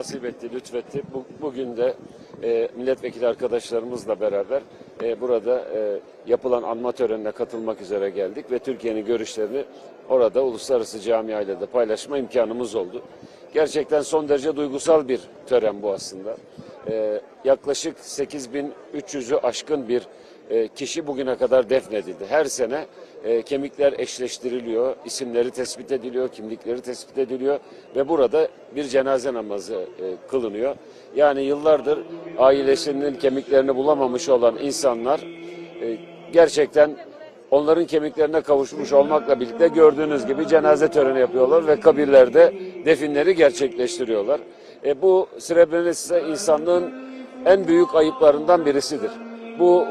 nasip etti, lütfetti. Bu, bugün de e, milletvekili arkadaşlarımızla beraber e, burada e, yapılan anma törenine katılmak üzere geldik ve Türkiye'nin görüşlerini orada uluslararası camiayla da paylaşma imkanımız oldu. Gerçekten son derece duygusal bir tören bu aslında. E, yaklaşık 8300'ü aşkın bir e, kişi bugüne kadar defnedildi. Her sene e, kemikler eşleştiriliyor, isimleri tespit ediliyor, kimlikleri tespit ediliyor ve burada bir cenaze namazı e, kılınıyor. Yani yıllardır ailesinin kemiklerini bulamamış olan insanlar e, gerçekten onların kemiklerine kavuşmuş olmakla birlikte gördüğünüz gibi cenaze töreni yapıyorlar ve kabirlerde definleri gerçekleştiriyorlar. E, bu Srebrenica insanlığın en büyük ayıplarından birisidir. Bu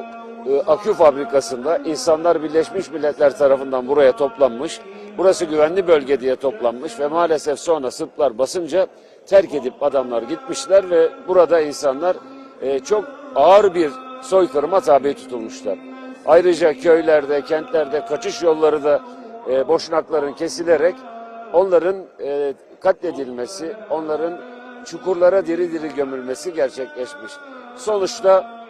e, akü fabrikasında insanlar Birleşmiş Milletler tarafından buraya toplanmış. Burası güvenli bölge diye toplanmış ve maalesef sonra Sırplar basınca terk edip adamlar gitmişler ve burada insanlar e, çok ağır bir soykırıma tabi tutulmuşlar. Ayrıca köylerde, kentlerde kaçış yolları da e, boşnakların kesilerek onların e, katledilmesi, onların çukurlara diri diri gömülmesi gerçekleşmiş. Sonuçta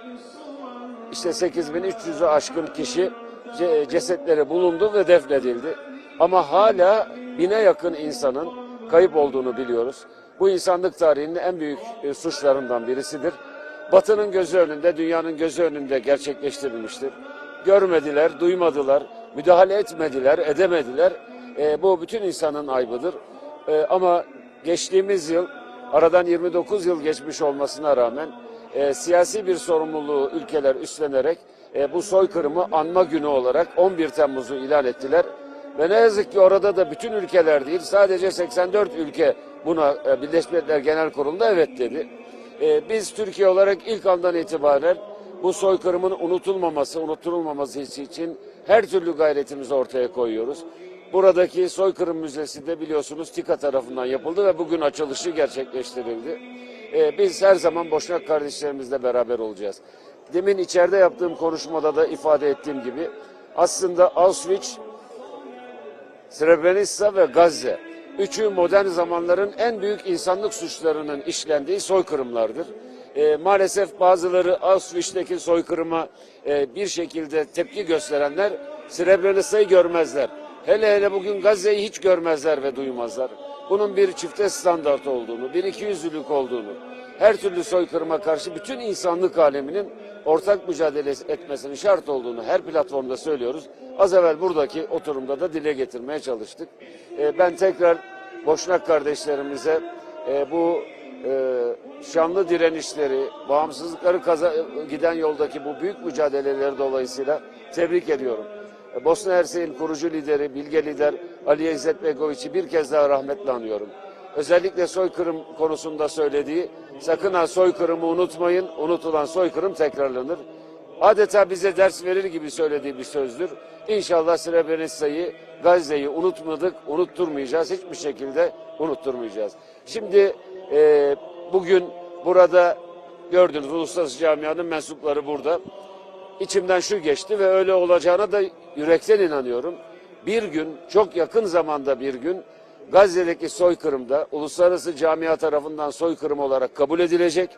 işte 8300'ü aşkın kişi ce- cesetleri bulundu ve defnedildi. Ama hala bine yakın insanın kayıp olduğunu biliyoruz. Bu insanlık tarihinin en büyük e, suçlarından birisidir. Batı'nın gözü önünde, dünyanın gözü önünde gerçekleştirilmiştir. Görmediler, duymadılar, müdahale etmediler, edemediler. E, bu bütün insanın aybıdır. E, ama geçtiğimiz yıl, aradan 29 yıl geçmiş olmasına rağmen e, siyasi bir sorumluluğu ülkeler üstlenerek e, bu soykırımı anma günü olarak 11 Temmuz'u ilan ettiler. Ve ne yazık ki orada da bütün ülkeler değil sadece 84 ülke buna e, Birleşmiş Milletler Genel Kurulu'nda evet dedi. E, biz Türkiye olarak ilk andan itibaren bu soykırımın unutulmaması, unutulmaması için her türlü gayretimizi ortaya koyuyoruz. Buradaki soykırım müzesi de biliyorsunuz TİKA tarafından yapıldı ve bugün açılışı gerçekleştirildi. Ee, biz her zaman Boşnak kardeşlerimizle beraber olacağız. Demin içeride yaptığım konuşmada da ifade ettiğim gibi aslında Auschwitz, Srebrenica ve Gazze üçü modern zamanların en büyük insanlık suçlarının işlendiği soykırımlardır. Ee, maalesef bazıları Auschwitz'teki soykırıma e, bir şekilde tepki gösterenler Srebrenica'yı görmezler. Hele hele bugün Gazze'yi hiç görmezler ve duymazlar. Bunun bir çifte standart olduğunu, bir ikiyüzlülük olduğunu, her türlü soykırıma karşı bütün insanlık aleminin ortak mücadele etmesinin şart olduğunu her platformda söylüyoruz. Az evvel buradaki oturumda da dile getirmeye çalıştık. Ee, ben tekrar Boşnak kardeşlerimize e, bu e, şanlı direnişleri, bağımsızlıkları giden yoldaki bu büyük mücadeleleri dolayısıyla tebrik ediyorum. Bosna Hersek'in kurucu lideri, bilge lider Ali İzzet Begoviç'i bir kez daha rahmetle anıyorum. Özellikle soykırım konusunda söylediği, sakın ha soykırımı unutmayın, unutulan soykırım tekrarlanır. Adeta bize ders verir gibi söylediği bir sözdür. İnşallah Srebrenica'yı, Gazze'yi unutmadık, unutturmayacağız. Hiçbir şekilde unutturmayacağız. Şimdi e, bugün burada gördünüz uluslararası camianın mensupları burada. İçimden şu geçti ve öyle olacağına da yürekten inanıyorum. Bir gün, çok yakın zamanda bir gün Gazze'deki soykırımda uluslararası camia tarafından soykırım olarak kabul edilecek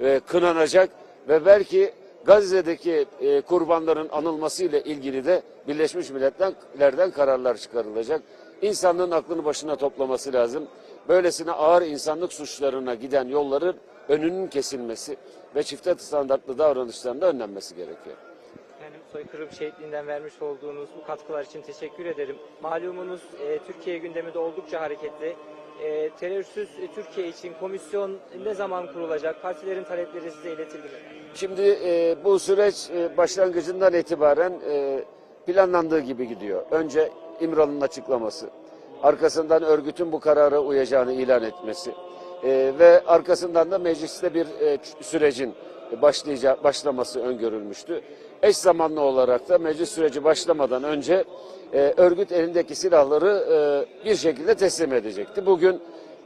ve kınanacak ve belki Gazze'deki e, kurbanların anılması ile ilgili de Birleşmiş Milletler'den kararlar çıkarılacak. İnsanlığın aklını başına toplaması lazım. Böylesine ağır insanlık suçlarına giden yolların önünün kesilmesi ve çifte standartlı davranışların da önlenmesi gerekiyor. Soykırım şehitliğinden vermiş olduğunuz bu katkılar için teşekkür ederim. Malumunuz e, Türkiye gündemi de oldukça hareketli. E, terörsüz e, Türkiye için komisyon ne zaman kurulacak? Partilerin talepleri size iletildi mi? Şimdi e, bu süreç e, başlangıcından itibaren e, planlandığı gibi gidiyor. Önce İmralı'nın açıklaması, arkasından örgütün bu karara uyacağını ilan etmesi e, ve arkasından da mecliste bir e, sürecin başlayacağı, başlaması öngörülmüştü. Eş zamanlı olarak da meclis süreci başlamadan önce e, örgüt elindeki silahları e, bir şekilde teslim edecekti. Bugün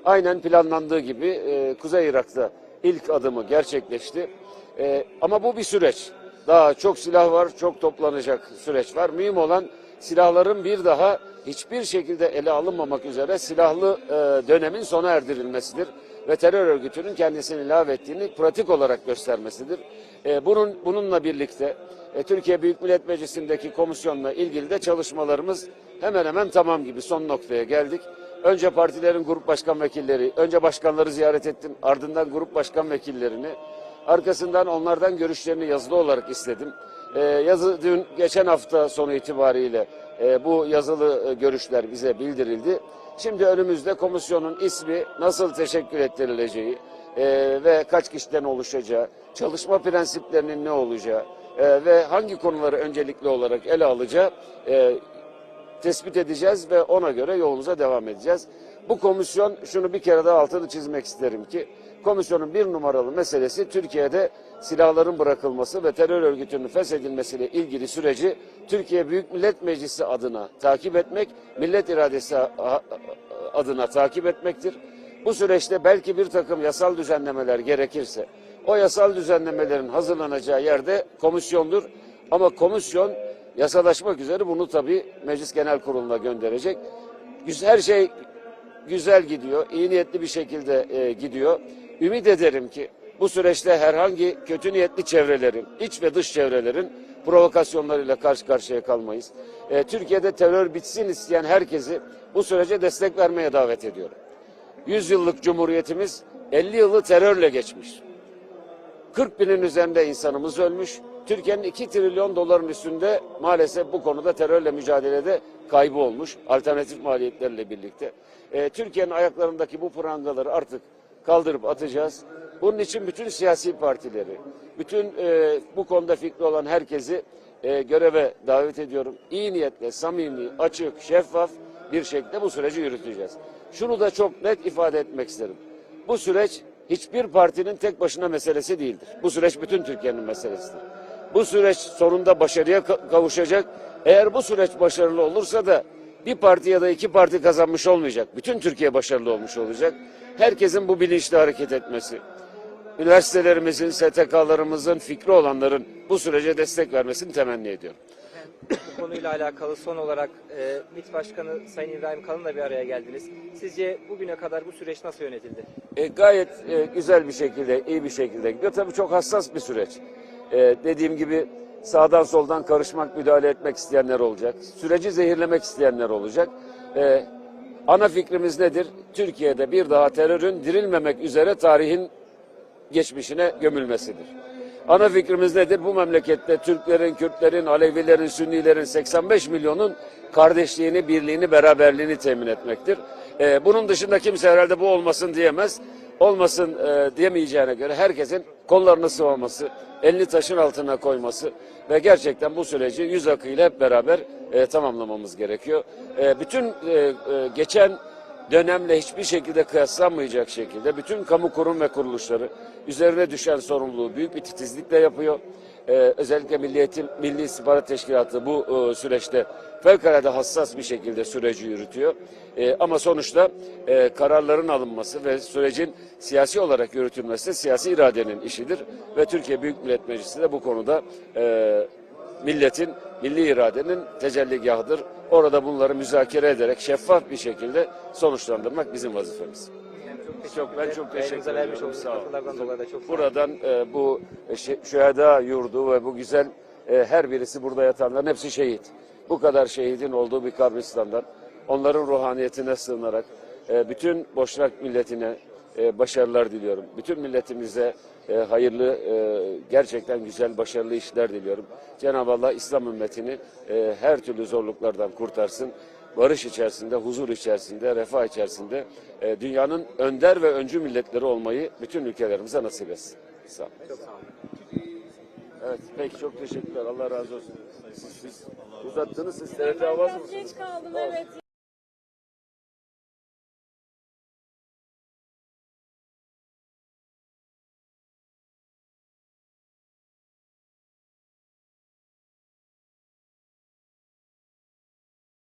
aynen planlandığı gibi e, Kuzey Irak'ta ilk adımı gerçekleşti. E, ama bu bir süreç. Daha çok silah var, çok toplanacak süreç var. Mühim olan silahların bir daha hiçbir şekilde ele alınmamak üzere silahlı e, dönemin sona erdirilmesidir. ve terör örgütünün kendisini ilave ettiğini pratik olarak göstermesidir. E, bunun bununla birlikte e, Türkiye Büyük Millet Meclisi'ndeki komisyonla ilgili de çalışmalarımız hemen hemen tamam gibi son noktaya geldik. Önce partilerin grup başkan vekilleri, önce başkanları ziyaret ettim, ardından grup başkan vekillerini, arkasından onlardan görüşlerini yazılı olarak istedim. Ee, yazı dün geçen hafta sonu itibariyle e, bu yazılı e, görüşler bize bildirildi. Şimdi önümüzde komisyonun ismi nasıl teşekkür ettirileceği e, ve kaç kişiden oluşacağı, çalışma prensiplerinin ne olacağı e, ve hangi konuları öncelikli olarak ele alacağı e, tespit edeceğiz ve ona göre yolumuza devam edeceğiz. Bu komisyon şunu bir kere daha altını çizmek isterim ki komisyonun bir numaralı meselesi Türkiye'de silahların bırakılması ve terör örgütünün feshedilmesiyle ilgili süreci Türkiye Büyük Millet Meclisi adına takip etmek, millet iradesi adına takip etmektir. Bu süreçte belki bir takım yasal düzenlemeler gerekirse o yasal düzenlemelerin hazırlanacağı yerde komisyondur. Ama komisyon yasalaşmak üzere bunu tabii Meclis Genel Kurulu'na gönderecek. Her şey güzel gidiyor, iyi niyetli bir şekilde e, gidiyor. Ümit ederim ki bu süreçte herhangi kötü niyetli çevrelerin, iç ve dış çevrelerin provokasyonlarıyla karşı karşıya kalmayız. E, Türkiye'de terör bitsin isteyen herkesi bu sürece destek vermeye davet ediyorum. 100 yıllık cumhuriyetimiz 50 yılı terörle geçmiş. 40 binin üzerinde insanımız ölmüş. Türkiye'nin 2 trilyon doların üstünde maalesef bu konuda terörle mücadelede kaybı olmuş. Alternatif maliyetlerle birlikte. Ee, Türkiye'nin ayaklarındaki bu prangaları artık kaldırıp atacağız. Bunun için bütün siyasi partileri, bütün e, bu konuda fikri olan herkesi e, göreve davet ediyorum. İyi niyetle, samimi, açık, şeffaf bir şekilde bu süreci yürüteceğiz. Şunu da çok net ifade etmek isterim. Bu süreç hiçbir partinin tek başına meselesi değildir. Bu süreç bütün Türkiye'nin meselesidir. Bu süreç sonunda başarıya ka- kavuşacak. Eğer bu süreç başarılı olursa da bir parti ya da iki parti kazanmış olmayacak. Bütün Türkiye başarılı olmuş olacak. Herkesin bu bilinçle hareket etmesi, üniversitelerimizin, STK'larımızın, fikri olanların bu sürece destek vermesini temenni ediyorum. Bu konuyla alakalı son olarak e, MİT Başkanı Sayın İbrahim Kalın'la bir araya geldiniz. Sizce bugüne kadar bu süreç nasıl yönetildi? E, gayet e, güzel bir şekilde, iyi bir şekilde gidiyor. Tabii çok hassas bir süreç. E, dediğim gibi sağdan soldan karışmak, müdahale etmek isteyenler olacak. Süreci zehirlemek isteyenler olacak. E, ana fikrimiz nedir? Türkiye'de bir daha terörün dirilmemek üzere tarihin geçmişine gömülmesidir. Ana fikrimiz nedir? Bu memlekette Türklerin, Kürtlerin, Alevilerin, Sünnilerin 85 milyonun kardeşliğini, birliğini, beraberliğini temin etmektir. Ee, bunun dışında kimse herhalde bu olmasın diyemez. Olmasın e, diyemeyeceğine göre herkesin kollarını sıvaması, elini taşın altına koyması ve gerçekten bu süreci yüz akıyla hep beraber e, tamamlamamız gerekiyor. E, bütün e, e, geçen dönemle hiçbir şekilde kıyaslanmayacak şekilde bütün kamu kurum ve kuruluşları üzerine düşen sorumluluğu büyük bir titizlikle yapıyor. Ee, özellikle Milli Eğitim, Milli İstihbarat Teşkilatı bu e, süreçte fevkalade hassas bir şekilde süreci yürütüyor. E, ama sonuçta e, kararların alınması ve sürecin siyasi olarak yürütülmesi siyasi iradenin işidir. Ve Türkiye Büyük Millet Meclisi de bu konuda e, milletin, milli iradenin tecelligahıdır. Orada bunları müzakere ederek şeffaf bir şekilde sonuçlandırmak bizim vazifemiz. Çok ben çok teşekkür ediyorum. olduğunuz Sağ olun. katkılardan dolayı da çok. Buradan e, bu şüheda yurdu ve bu güzel e, her birisi burada yatanların hepsi şehit. Bu kadar şehidin olduğu bir kabristandan onların ruhaniyetine sığınarak e, bütün Boşnak milletine e, başarılar diliyorum. Bütün milletimize e, hayırlı, e, gerçekten güzel, başarılı işler diliyorum. Cenab-ı Allah İslam ümmetini e, her türlü zorluklardan kurtarsın. Barış içerisinde, huzur içerisinde, refah içerisinde e, dünyanın önder ve öncü milletleri olmayı bütün ülkelerimize nasip etsin. Sağ olun. Çok sağ olun. Evet, peki çok teşekkürler. Allah razı olsun. Siz, siz uzattınız, siz TRT Biraz mısınız? geç kaldım evet.